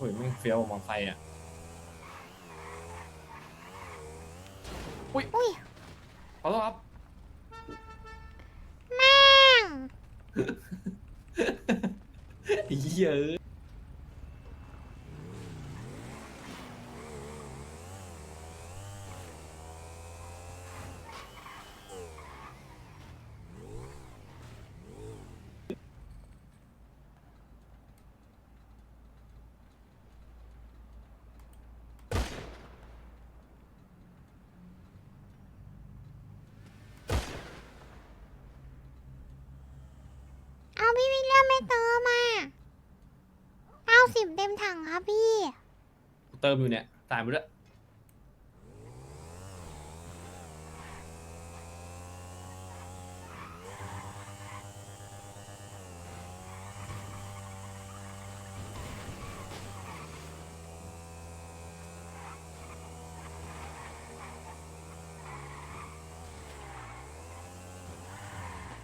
โอ้ยแม่งเฟี้ยวมอไซค์อะอุ้ยขอโทษครับแม่ง ไอ้เหี้ยเอ้ย เอาพี่วิลเลียมไม่เติมมาเก้า สิบเต็มถังครับพี่ เติมอยู่เนี่ยจ่ายไปด้วย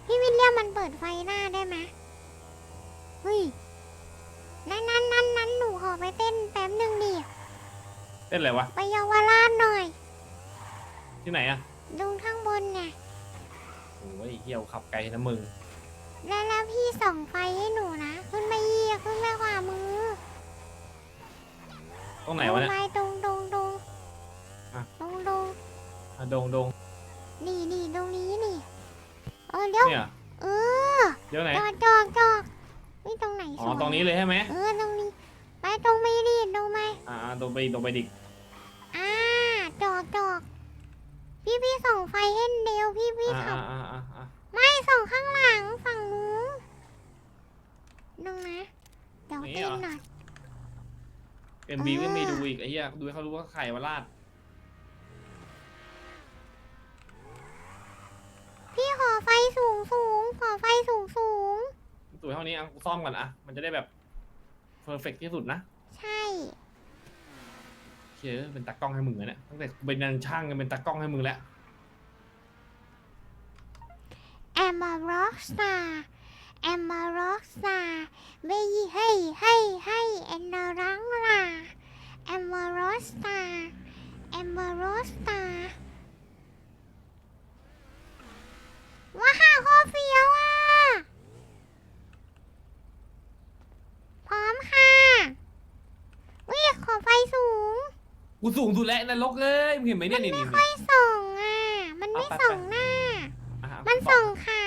พี่วิลเลียมมันเปิดไฟหน้าได้ไหมเฮ้ย นั้นนั้นนั้นนั้นหนูขอไป เต้นแป๊บหนึ่งดิเต้นอะไรวะ ไปเยาวราชหน่อย ที่ไหนอะดูข้างบนไงโอ้ยเหี้ยวขับไกลนะมึง แล้วแล้วพี่ส่องไฟให้หนูนะ ขึ้นมายีกขึ้นมาขวามือตรงไหนวะเนี่ยลงไปตรงตรงตรงอะ ตรงตรงอะโดงโดงนี่นี่ตรงนี้นี่เออเดี๋ยวเนี่ยเออเดี๋ยวไหน จอดจอดจอดนี่ตรงไหนอ๋อ สวยตรงนี้เลยใช่ไหม เออตรงนี้ไป ตรงไม่ดีตรงไหมอ่าตรงไปตรงไปดิอ่าจอดจอดพี่พี่ส่องไฟให้เร็วพี่พี่อ่าขับอ่าอ่าอ่าไม่ส่องข้างหลังฝั่งนู้นตรงนะเดี๋ยวเต้นหน่อยเอ็มบีก็อ่าไม่ดูอีกไอ้เหี้ยดูให้เขารู้ว่าใครมาลาดพี่ขอไฟสูงสูงขอไฟสูงสูงสวยเท่านี้อะกูซ่อมก่อนอะมันจะได้แบบ เพอร์เฟกที่สุดนะใช่ เชื่อเป็นตากล้องให้มึงแล้วเนี่ยตั้งแต่เป็นนันช่างกันเป็นตากล้องให้มึงแล้ว I'm a rock star I'm a rock star เว้ยเฮ้ยเฮ้ยเฮ้ย and a rock star I'm a rock star I'm a rock star ว้าวโคตรเฟี้ยวอะ พร้อมค่ะวิขอไฟสูง กูสูงสุดแล้วนรกเลยมึงเห็นไหมเนี่ยนี่นี่ ไม่ส่องอะ มันไม่เอาไป ส่องหน้า อะมันส่องขา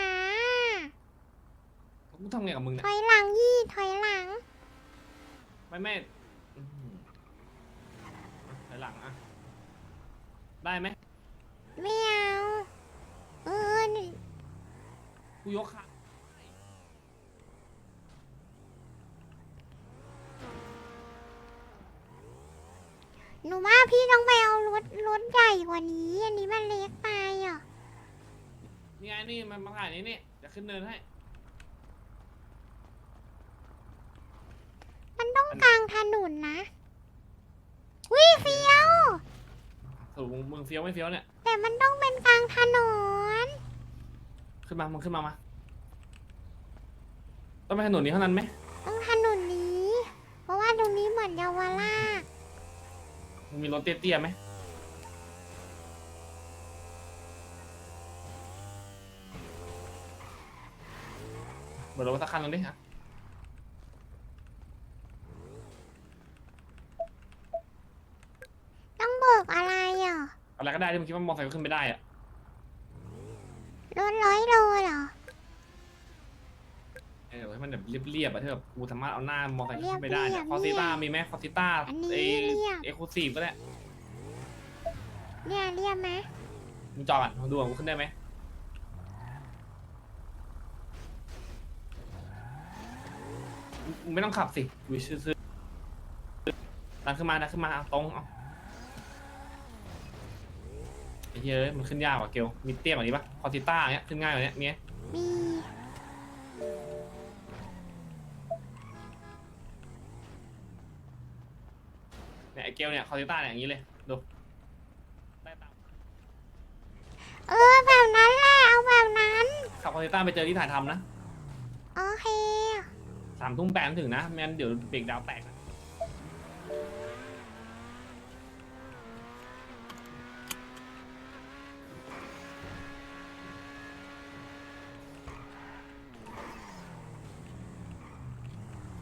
กูทำไงกับมึงถเนี่ยอยหลังยี่ถอยหลัง ไม่ไม่อื้อหือถอยหลังอะได้ไหมไม่เอา เออนี่กูยกขา หนูว่าพี่ต้องไปเอารถรถใหญ่กว่า นี้ อันนี้มันเล็กไปอะนี่ไงนี่มันมาถ่ายนี่นี่จะขึ้นเนินให้ มันต้องกลางถนนนะวิเฟี้ยวสรุปมึงมึงเฟี้ยวไม่เฟี้ยวเนี่ย แต่มันต้องเป็นกลางถนน ขึ้นมา มึงขึ้นมามา ต้องไปถนนนี้เท่านั้นไหมต้องถนนนี้ เพราะว่าตรงนี้เหมือนเยาวราชมึงมีรถเตี้ยๆไหม เบิดรถสักคันหนึงดิฮะต้องเบิกอะไรอะอะไรก็ได้ที่มึงคิดว่ามอเตอร์ไซค์ก็ขึ้นไม่ได้อะรถร้อยโลเหรอ เออให้มันแบบเรียบๆอะที่แบบกูสามารถเอาหน้ามอเตอร์ไซค์ขึ้นไม่ได้เนี่ยเรีคยอบๆซิต้าเนี่ยมีไหมคอซิต้าอันนี้เอเรียบ เอ็กซ์คลูซีฟก็ได้เนี่ยเรียกไหมมึงจอดก่อนมึงดูว่ากูขึ้นได้ไหม มึงไม่ต้องขับสิกูซื้อๆดันขึ้นมาดันขึ้นมาเอาตรงเอาไอ้เหี้ยเอะมันขึ้นยากกว่าเกลมีเตี้ยกว่านี้ปะคอซิต้าเนี้ยขึ้นง่ายกว่านี้มีไหมมีเนี่ยไอ้เกลเนี่ยคอซิต้าเนี่ยอย่างนี้เลยดูได้ตามเออแบบนั้นแหละเอาแบบนั้นขับคอซิต้าไปเจอที่ถ่ายทำนะ โอเค สามทุ่มแปดถึงนะไม่งั้นเดี๋ยวเบรกดาวแตกนะ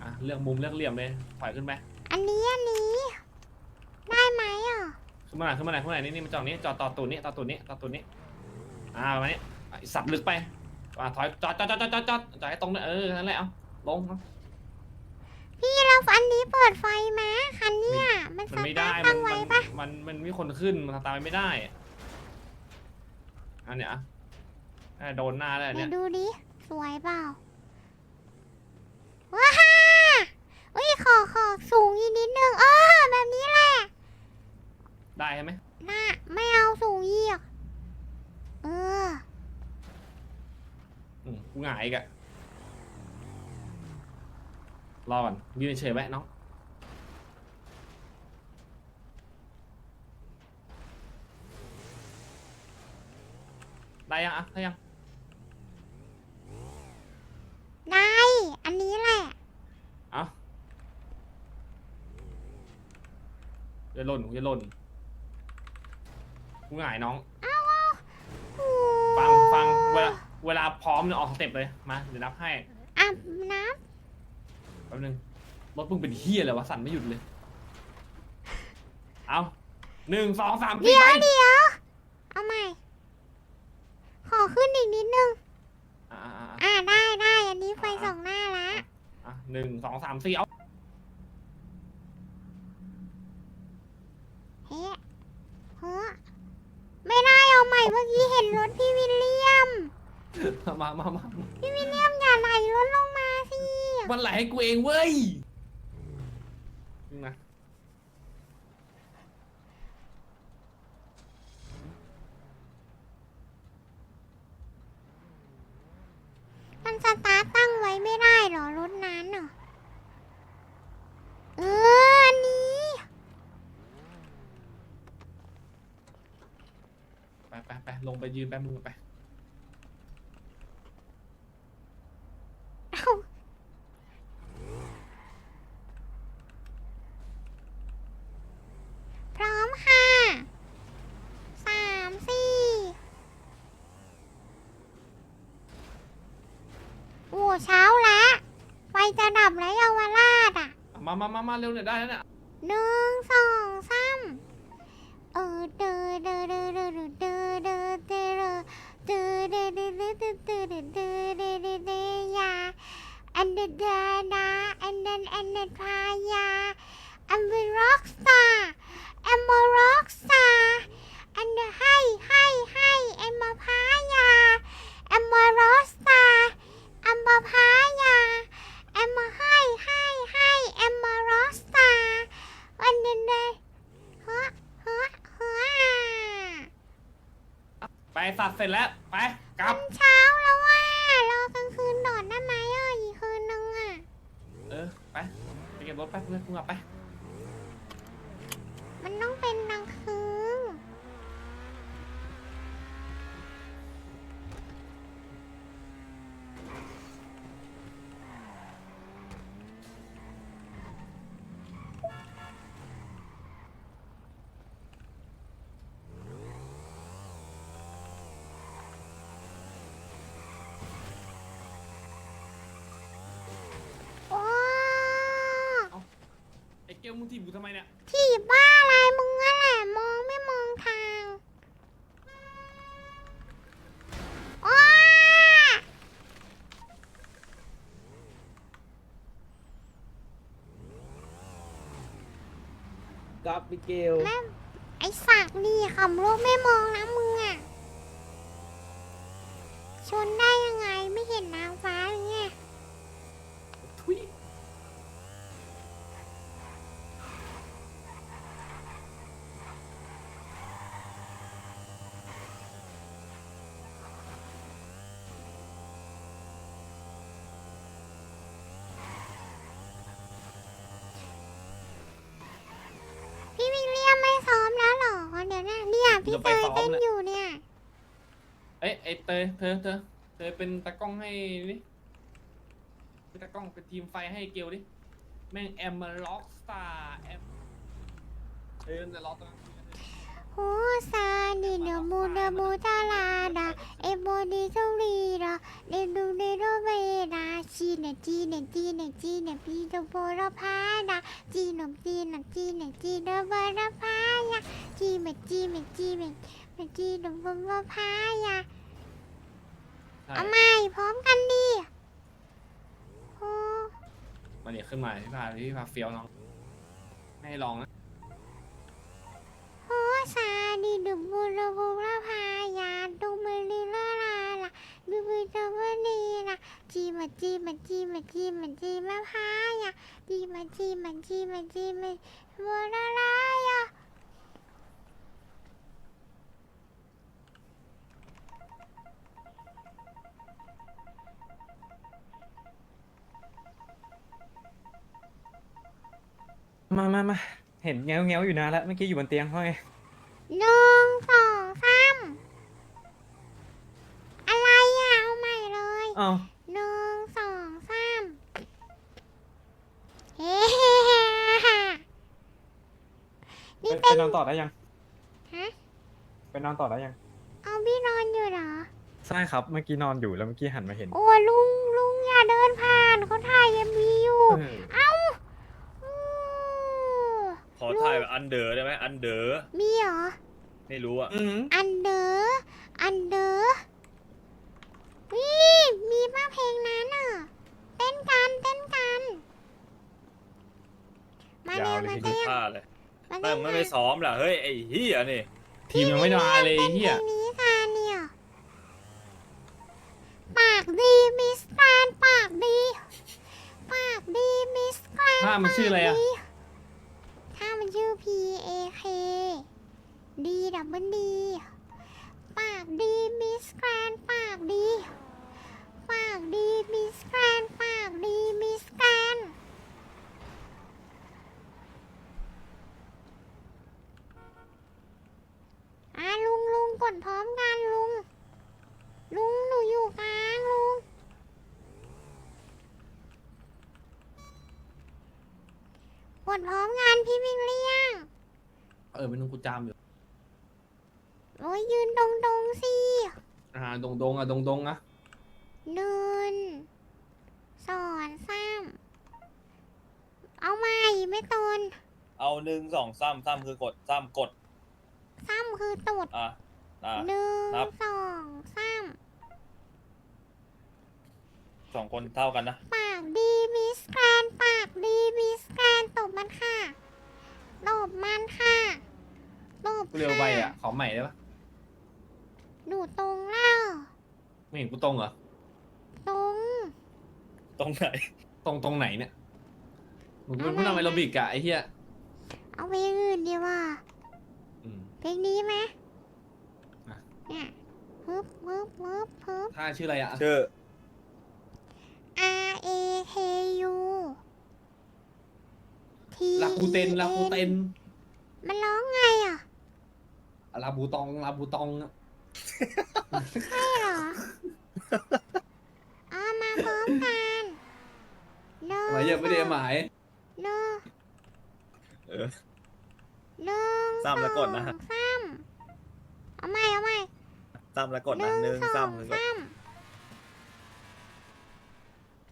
อ่เลือกมุมเลือกเหลี่ยมเลยถอยขึ้นไปอันนี้อันนี้ ได้ไหมอะขึ้นมาไหนขึ้นมาไหนขึ้นมาไหนนี่นี่มาจอดนี้จอดต่อตูดนี้ต่อตูดนี้ต่อตูดนี้อ่าประมาณนี้อะสับลึกไปอะถอยจอดจอดจอดจอดจอดจอดจอดให้ตรงนั่นเออนั่นแหละเอา ลงเอาพี่แล้วอันนี้เปิดไฟไหมคันเนี้ยมันมัสนไม่ตาได้ร์ทมัตั้นงไว้มันปะมันมันมีคนขึ้นมันสตาร์ทไม่ได้อะอันเนี้ยอะอะโดนหน้าแล้วไหนเนี่ยดูดิสวยเปล่าว้าฮ่าอุ้ยขอขอสูงอีกนิดนึงเออแบบนี้แหละได้ใช่ไหมน่าไม่เอาสูงอีกเออ อืมกูหงายอีกอะ รอก่อนยืนเฉยๆไว้น้องได้ยังอะได้ยังได้ อันนี้แหละเอาอย่าหล่นอย่าหล่นกูหงายน้องเอาเอาโอ้ฟังฟังเวลาเวลาพร้อมเนี่ยออกสเต็ปเลยมาเดี๋ยวนับให้ อาบน้ แป๊บนึงรถมึงเป็นเฮียเลยวะสั่นไม่หยุดเลย เอาหนึ่งสองสามำสี่เดี๋ยไปวเดี๋ยว เอาใหม่ ขอขึ้นอีกนิดนึง อ่าอ่าอ่าอ่าได้ได้อันนี้ไฟสองหน้าละ อะหนึ่งสองสามสี่เอาเฮ้เฮ้ไม่ได้เอาใหม่เมื่อกี้เห็นรถพี่วิลเลียม มามามาพี่วิลเลียมอย่าไหลรถลงมาสิ มันไหลให้กูเองเว้ยนี่นะมันสตาร์ทตั้งไว้ไม่ได้เหรอรถนั้นเหรอเอออันนี้ ไปไปไปลงไปยืนแป๊บนึงไป เอ้าพร้อมค่ะสามสี่โอ้เช้าแล้วไฟจะดับแล้วเยาวราชอะ มามามามาเร็วเนี่ยได้แล้วเนี่ยหนึ่งสองสามเออเดอเดอเดอเดอเดอเดอเดอเดอเดอเดอเดอเดอเดอเดอเดอเดอเดอเดอเดอยาอันเดอเดอนะอันเดนอันเดนพายา I'm a rock star I'm a rock star อันเดอให้ให้ให้ I'm a พายา I'm a rock star I'm a พายา I'm a ให้ให้ให้ I'm a rock star วันเดนเดยเฮ้อเฮ้อเฮ้อไปสัตว์เสร็จแล้ว ไปกลัมับนเช้าแล้วว่ารอกลางคืนนอนได้ไหมอะอีกคืนนึงอะเออ ไปไปเก็บรถแป๊บนึงกูกลับไป มันต้องเป็นกลางคืน โอ้ ไอ้เก ลมึงทีบกูทำไมเนี่ยถีบบ้าอะไรมึงนั่นแหละมองไม่มองทางโอ้ครับมิเกล แม่ไอสักนี่ขับรถไม่มองนะมึงอะ ชนได้ยังไงไม่เห็นนางฟ้าเลยไง ทุย พี่วิลเลียมไม่ซ้อมแล้วเหรอ เดี๋ยว นะเนี่ยพี่เตยเต้นอยู่เนี่ย เอ้ยไอ้เตยเธอเธอเธอเป็นตากล้องให้ดิเป็นตากล้องเป็นทีมไฟให้เกลดิแม่งแอมมาล็อกสตาร์แอมเออแต่ล็อกตรงนั้น โฮูซาดิเดมูเดมูตาลาดาเอโมดิโซรีดาเดดูเดโรเวดาจีเนจีเนจีเนจีเนปีโดโบราพาดาจีนมจีนจีเนจีโดโบราพายาจีเมจีเมจีเมเมจีโดโบราพายาใช่เอาใหม่พร้อมกันดิโอ้มาเนี่ยขึ้นมาพี่พาพี่พาเฟียวน้อง ไม่ให้ลองนะโหซา ดิดุบุระบุระพายาดุมือลิละลาละดูมือจะวันนี้นะจีมาจีมาจีมาจีมาจีมาพายาจีมาจีมาจีมาจีมาบุระลายามามามาเห็นแง้วแง้วอยู่นานแล้วเมื่อกี้อยู่บนเตียงเขาไง หนึ่งสองสามอะไรอะเอาใหม่เลยอ้าวหนึ่งสองสามเฮ้ไปนี่ไปเป็นนอนต่อได้ยัง ฮะไปนอนต่อได้ยัง เอาพี่นอนอยู่เหรอ ใช่ครับ เมื่อกี้นอนอยู่แล้วเมื่อกี้หันมาเห็นโอ้ลุงลุงอย่าเดินผ่านเขาถ่ายเอ็มวีอยู่ เออเอ้าอู้ ขอถ่ายแบบอันเดอร์ได้ไหมอันเดอร์มีเหรอ ไม่รู้อะอืมอันเดอร์อันเดอร์วิมีป้าเพลงนั้นอะ เต้นกันเต้นกัน มาเร็วมาดูเต้นท่าเลยมาแม่เต้งนไม่ไปซ้อมล่ะเฮ้ยไอ้เฮียนี่ทีมยังไม่มาเลยไอ้เฮียเพลงนี้กันเนี่ย ปากดีมิสแกรนด์ปากดี ปากดีมิสแกรนด์ถ้ามันชื่ออะไรอะ ปากดีถ้ามันชื่อ P A K D ดับเบิลดี ปากดีมิสแกรนปากดี ปากดีมิสแกรนปากดีมิสแกรนอะลุงลุงกดพร้อมกันลุง ลุงหนูอยู่กลางลุง กดพร้อมกันพี่วิ่งเลี่ยง เออเป็นนุ่งกูจามอยู่ โอ้ยยืนตรงตรงๆสิ อ่า ดงดงๆอะดงดงๆอะหนึ่งสอนสามเอาใหม่ไม่ตนเอาหนึ่งสองซ้ำซ้ำคือกดซ้ำกด ซ้ำคือตดอะอะ หนึ่งนับ สองสามสองคนเท่ากันนะ ปากดีมิสแกรนด์ปากดีมิสแกรนด์ตบมันค่ะตบมันค่ะตบกูเร็วไปอะ ขอใหม่ได้ปะ หนูตรงแล้ว ไม่เห็นกูตรงเหรอ ตรงตรงไหน ตรงตรงไหนเนี่ยมึงเป็นผู้นำแอโรบิกอะไอ้เหี้ยเอาเพลงอื่นดีว่าอืม เพลงนี้ไหมอะ เนี่ยฮึบฮึบฮึบฮึบ ท่าชื่ออะไรอะ ชื่อ R A K U T ลาคูเตนลาคูเตนมันร้องไงอะลาบูตองลาบูตองอะใช่เหรอ เอามาพร้อมกันหนึ่งทำไมเหี้ยไม่ได้หมายหนึ่งเออหนึ่งซ้ำแล้วกดนะสองสามเอาใหม่เอาใหม่ซ้ำแล้วกดนะหนึ่งสองซ้ำคือกดสาม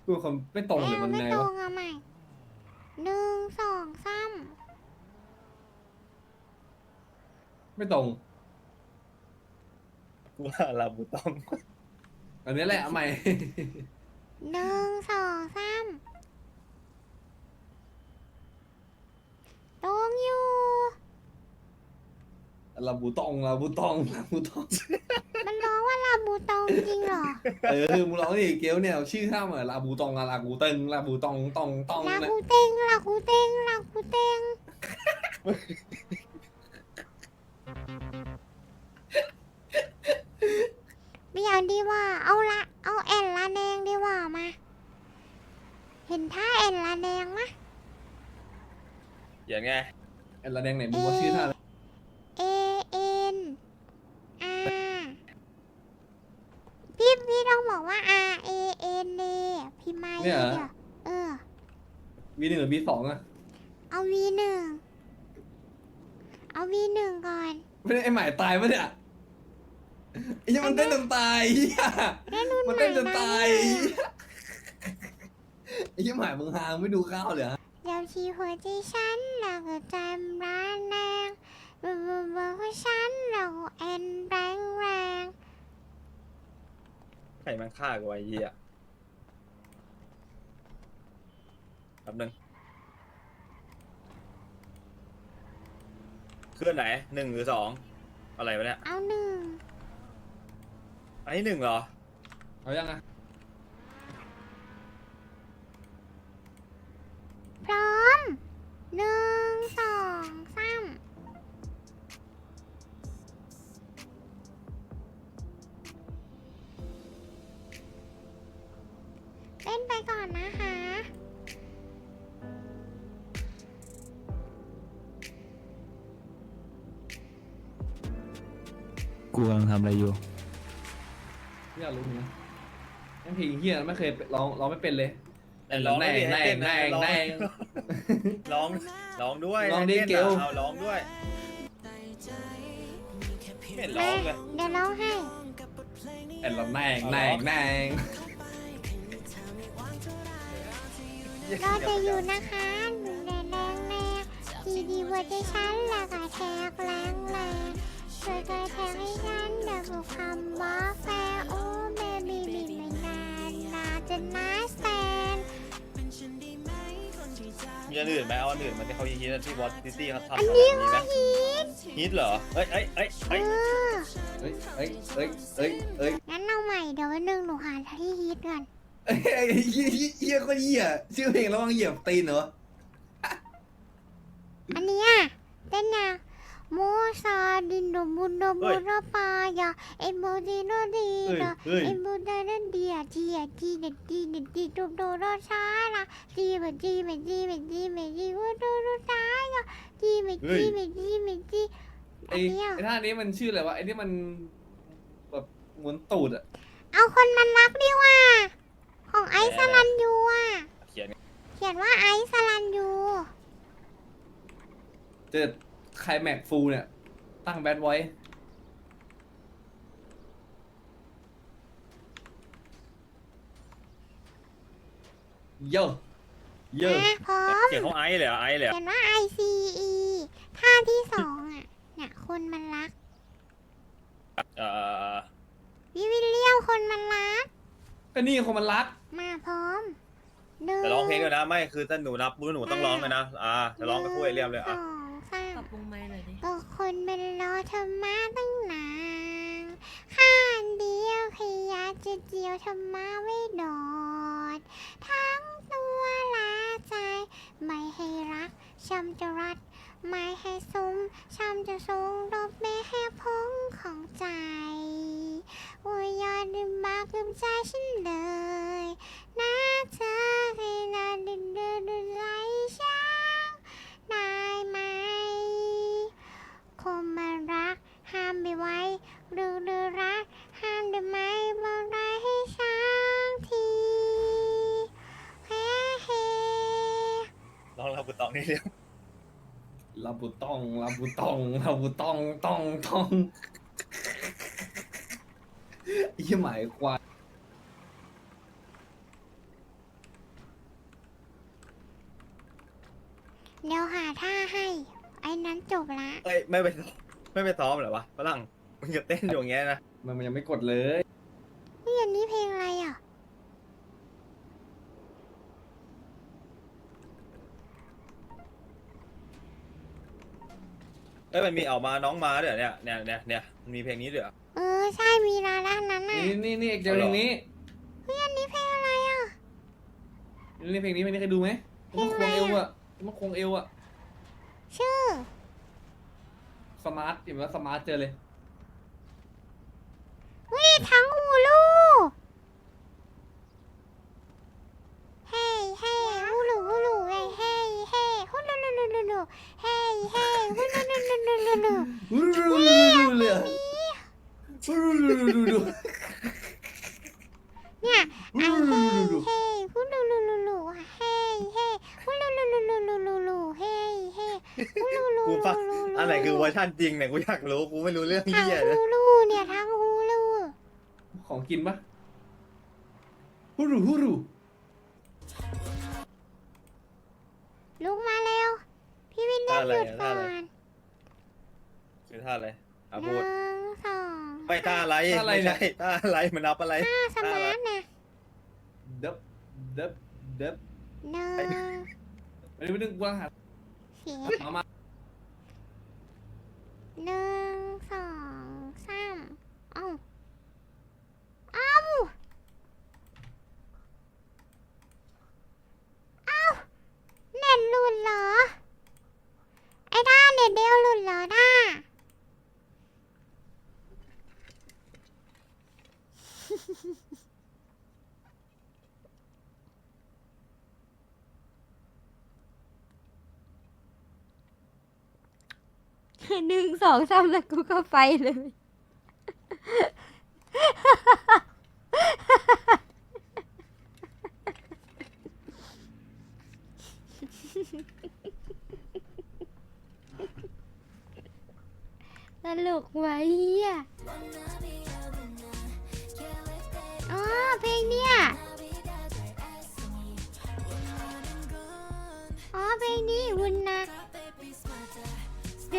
กูคนไม่ตรงหรือมันไม่ไงตรวะงเอาใหม่หนึ่งสองสามไม่ตรงกูว่าลาบูตอง อันนี้แหละเอาใหม่ หนึ่งสองสามตรงอยู่ ลาบูตองลาบูตองลาบูตอง มันร้องว่าลาบูตองจริงเหรอ เออมึงร้องดิเกลเนี่ยชื่อท่าเหมือนลาบูตองอะลาบูเติงลาบูตองตองตองลานะกูเตงลากูเตงลากูเตง ไม่เอาดีว่า เอาละเอาแอนละแดงดีกว่ามา เห็นท่าแอนละแดงมะอย่างไงไอ้ระแดงไหนมึงว่าชื่อท่าอะไร A N R พี่พี่ต้องบอกว่า R A N A พิมพ์มาเดี๋ยวเออ วีหนึ่งหรือวีสองอะเอา V หนึ่งเอา V หนึ่งก่อนวไม่ได้ไอ้หมายตายปะเนี่ยไอ้เหี้ยมันเต้นจนตายเหี้ยได้รุ่นมันใหม่เต้นจนนะตายไอ้เหี้ยหมายมึงหางไม่ดูข้าวเลยฮะเดี๋ยวทีหัวใจฉันเราก็จำร้านนางบูบูบูของฉันเราเอ็นแรงแรงใครมันฆ่ากูไอ้เหี้ยแป๊บนึงเคลื่อนไหนหนึ่งหรือสองอะไรวะเนี่ยเอาหนึ่ง อันนี้หนึ่งเหรอ เอายังไงพร้อมหนึ่งสองสามเล่นไปก่อนนะคะ กูกำลังทำอะไรอยู่ไม่ อยากรู้เหมือนกันไอ้เพลงเหี้ยไม่เคยร้องร้องไม่เป็นเลยแต่ร้องแน่งดิแน่ให้งเต้แน่งร้องแน่งร้องร้องด้วยร้องดิให้ต้นเกลอะเอาร้องด้วยไม่เห็นร้องเลยเดี๋ยวร้องให้ไอ้เราแน่งแน่งแน่งเราจะอยู่นะคะหนูแดงแดงแรงดีดีว่าใจฉันแล้วก็แทกแรงแรงช่วยกระแทกให้ฉันเดี๋ยวบอกคำว่าแฟร์โอ้ นาจะน่าแซนมีอันอื่นไหมเอาอันอื่นมันที่เขาฮิตๆที่วอตซิตี้เขาทำอันนี้มีไหมก็ฮิตฮิตเหรอเอ้ยเอ้ยเอ้ยเอเอ้ยอเอ้ยเอ้ยเอ้ยเอ้ยเอ้ยงั้นเอาใหม่เดี๋ยววันหนึ่งหนูหาที่ฮิตก่อนเอ้ยไอ้เหี้ยเหี้ยเหี้ยก็เหี้ยชื่อเพลงระวังเหยียบตีนเหรออันเนี้ยเต้นนะโมซาดินโดบุนโดบุนปายาเอโมดิโนดีเฮ้ยโดเฮ้ยเอโมดาเดียจียจีเดดีเดดีโดโดโรชาละจีเมจีเมจีเมจีเมจีโดโดโรชายาจีเมจีเมจีเมจีไอ้ไอ้ท่านี้มันชื่ออะไรวะไอ้นี่มันแบบหมุนตูดอะเอาคนมันรักดีว่า ของไอซ์สลันยูอะเขียนเขียนว่าไอซ์สลันยูเจอ ใครแม็กฟูเนี่ย ตั้งแบดไว้โย่โย่นะพร้อมเขียนของไอซ์เลยเหรอไอซ์เลยเหรอ เขียนว่า I C E ท่าที่สองอะเนี่ยคนมันรัก เอ่อวิวิลเลียมคนมันรัก ก็นี่คนมันรัก มาพร้อมหนึ่งจะร้องเพลงด้วยนะ ไม่คือถ้าหนูนับปุ๊บหนูต้องร้องเลยนะ อ่าจะร้องกับคู่ไอเรียมเลยสอะองสาปรัมบปรุ งไม้หน่อยดิก็คนเป็นรอเธอมาตั้งนานข้างเดียวขยะจะเดียวเธอมาไม่โดด ทั้งตัวและใจ ไม่ให้รักช้ำจะรัด ไม่ให้ซุ้มช้ำจะสูงรบไม่ให้พงของใจโอ้ยยอดดึงมากลืมใจฉันเลยนะเธอให้นานดึงดึงดึงใจช่า คมมารัก ห้ามไม่ไว้หรือหรือรัก ห้ามได้ไหมบอกได้ให้ช้างทีเฮ้เฮ้ร้องเราบุตองนี่เรียมลาบูตองลาบูตองลาบูตองตองตองไอ้เหี้ยหมายควายเดี๋ยวหาท่าให้ อ้นั้นจบละ เอ้ยไม่ไปไม่ไปซ้อมเหรอวะฝรั่งมึงจะเต้นอยู่อย่างเงี้ยนะมันมันยังไม่กดเลยนี่อันนี้เพลงอะไรอะ เอ้ยมันมีออกมาน้องมาด้วยเหรอเนี่ยเนี่ยเนี่ยเนี่ยมันมีเพลงนี้ด้วยเหรอเออใช่มีร้านร้านนั้นน่ะนี่นี่นี่เดี๋ยวเพลงนี้เฮ้ยอันนี้เพลงอะไรอะ นี่เพลงนี้เพลงนี้เคยดูไหมมันควงเอวอะมันควงเอวอะ ชื่อ สมาร์ทเห็นไหมสมาร์ทเจอเลยเฮ้ยทั้งหูลูเฮ้เฮ้ฮูลูฮูลูเฮ้เฮ้เฮ้ฮูลูลูลูลูลูเฮ้เฮ้ฮูลูลูลูลูลูลู รูรูรูรูเลยอะรูรูรูรูรู เนี่ยไอ รู เฮ้ รูรู เฮ้ฮูลูลูลูลูเฮ้เฮ้ฮูลูลูลูลูลูลูเฮ้เฮ้ฮูลูลูลูลูลู ฮู อัน ไหนคือเวอร์ชันจริงเนี่ยกูอยากรู้กูไม่รู้เรื่องทางเหี้ยเลยฮูลูเนี่ยทางฮูลูของกินปะฮูรุฮูรุลุกมาเร็ว พี่วินเลียมหยุดก่อนคือท่าอะไรอะหพูดนึ่งสองไม่ท่าอะไรไม่ใช่ท่าอะไรมันนับอะไร ห้าสมาร์ทนะเดับเดับเดับหนึ่งไม่ได้ไม่ได้กูกำลังหาเสียเอามา หนึ่งสองสามเอ้าเอ้าเอ้าเน็ตหลุดเหรอ ไอ้ด้าเน็ตเดียวหลุดเหรอด้า หนึ่งสองสามแล้วกูก็ไปเลย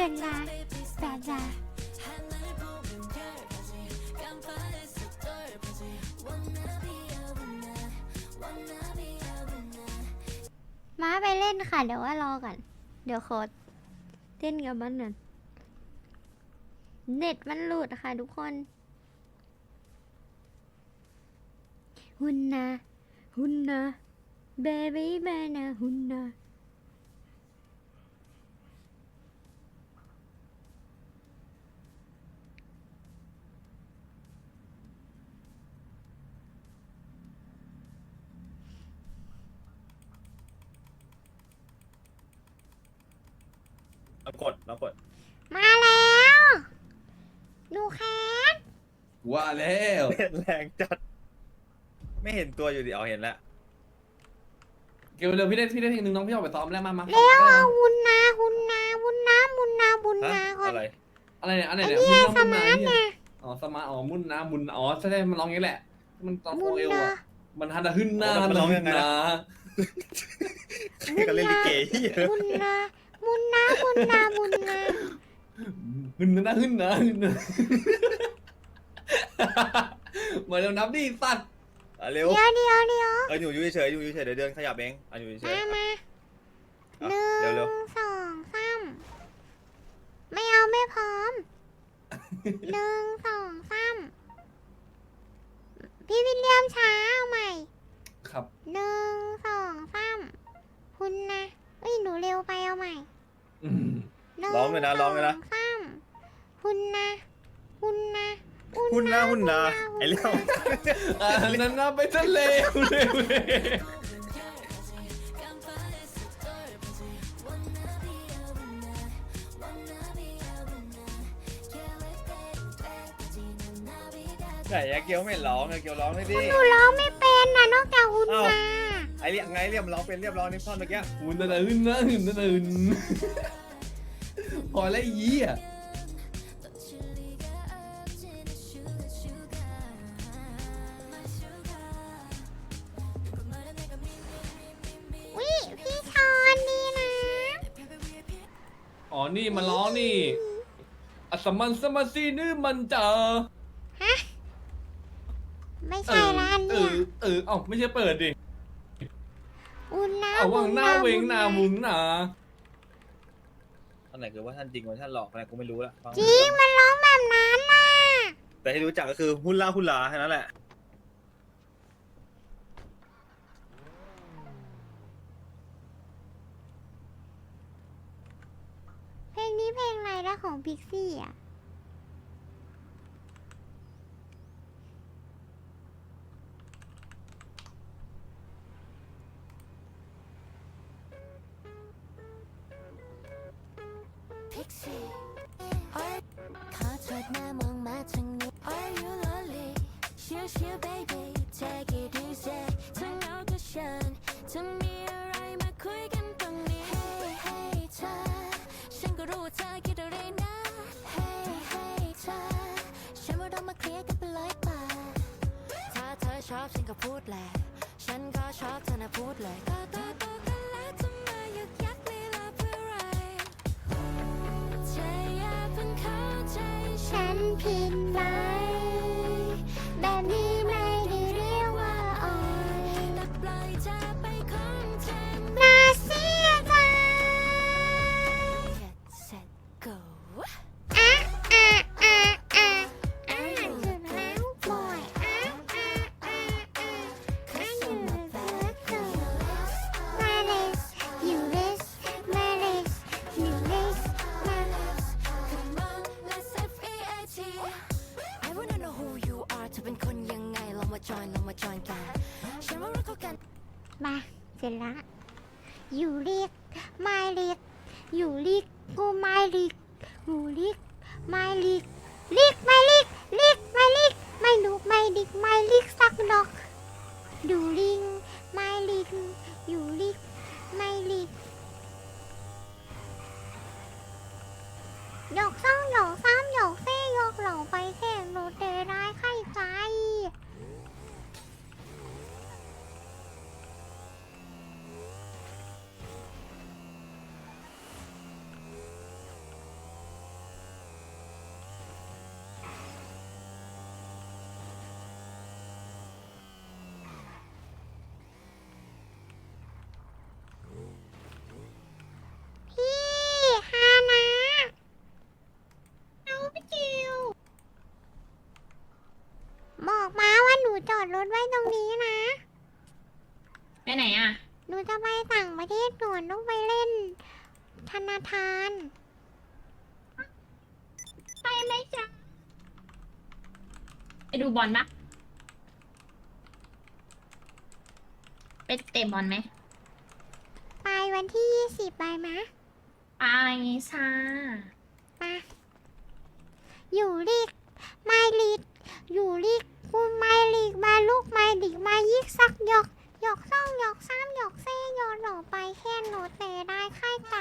เดือนะแปดละม้าไปเล่นค่ะ เดี๋ยวว่ารอก่อน เดี๋ยวโคดเต้นกับมันหน่อยเน็ตมันหลุดค่ะทุกคน หุ่นนะ หุ่นนะ เบบี้แม่นะหุ่นนะ ลองกดลองกดมาแล้วหนูแคทว่าแล้วเล่นแรงจัด ไม่เห็นตัวอยู่ดิเอาเห็นแล้วเกลเร็วพี่ได้พี่ได้เพลงหนึ่งน้องพี่ออกไปซ้อมแล้วมามาเร็วเอาหุ่นนะหุ่นนะหุ่นนะมุนนะบุญฮะนะก่อนอะไรอะไรเนี่ยอะไรไอ้เนี่ยเนี่ยมุนสน้ำมุนมาร์ทน้ำเนี่ยนะอ๋อสมาร์ทอ๋อมุนน้ำมุนอ๋อใช่ใช่มันร้องอย่างนี้แหละ มันตอนโอมุนเอลนะอะมันฮันดะหึ่นหน้ามันร้องยังไงนะนะก็เล่นลิเกเหี้ยมุนนะ มุนนะมุนนะมุนนะหึ่นนะหึ่นนะหึ่นนะมาเร็วนับดิสัตว์อะเร็วเดี๋ยวเดี๋ยวเดี๋ยวเอออยู่อยู่เฉยๆอยู่เฉยๆเดี๋ยวเดินขยับเองอะอยู่เฉมายมาๆอะหนึ่งเร็วเร็วสองสามไม่เอาไม่พร้อมหนึ่งสองสามพี่วิลเลียมช้าเอาใหม่ ครับหนึ่งสองสามคุณนะเอ้ย หนูเร็วไปเอาใหม่ อืมหนึ่ร้องเลยนะร้องเลยนะสสามคุณนะคุณนะหุ่นหน้าหุ่นหนาไอ้เรื่องอ่านั่นน่ะไปทะเลเร็วเลยไหนอะเกียวไม่ร้องอะเกียวร้องเลยดิหนูร้องไม่เป็นนะนอกจากคุณเอ้านะไอ้ เรียกไงเรียมันร้อเป็นเรียบร้องนี่ท่อนเมื่อกี้หุ่นนั่นน่ะหึ่นนะหึ่นนั่นน่ะหึ่นพอแล้วไอ้ยี่อะวิพี่ชอนดีนะ อ๋อนี่มันร้องนี่อัสมันสมาซีนี่มันเจอฮะ ไม่เอใช่อร้านเอเนี่ยอเออเอ้าไม่ใช่เปิดดิ เอาวังหน้าบุญะเวงหน้าบุมุญงหนาอันไหนคือว่าท่านจริงว่าท่านหลอกอะไรกูไม่รู้ละฟังจริงมันร้องแบบนั้นน่ะแต่ที่รู้จักก็คือหุ่นล่าหุ่นลาแค่นั้นแหละเพลงนี้เพลงอะไรนะของพิกซี่อะ ชอบฉันก็พูดแหละ ฉันก็ชอบเธอนะพูดเลยก็ก็ก็ ฉันนผิดไหม มาเสร็จละอยู่เรียกไม่เรียกอยู่เรียกกูไม่เรียกอยู่เรียกไม่เรียกเรียกไม่เรียกเรียกไม่เรียกไม่ดุไม่ดิกไม่เรียกสักดอกดูลิงไม่ลิงอยู่ลิกไม่ลิกหยอกสองหยอกสามหยอกสี่หยอกหล่าไปแค่โนเตร้ายไข่ใจ พี่ฮานะเอาไปจิวบอกมาว่าหนูจอดรถไว้ตรงนี้นะ ไปไหนอะ หนูจะไปต่างประเทศด่วนต้องไปเล่น ธนาคาร ไปไหมจ๊ะไปดูบอลปะไปเตะบอลไหมไปวันที่ยี่สิบไปมะไปซ่าไปอยู่ลิกไม่ลิกอยู่ลิกกูไม่ลิกมาลูกไม่ดิกมายิกสักหยอกห ยอกสองหยอกซ้ำหยอกเซ่โยอกหล่อไปแค่โนเตได้ค่ายไก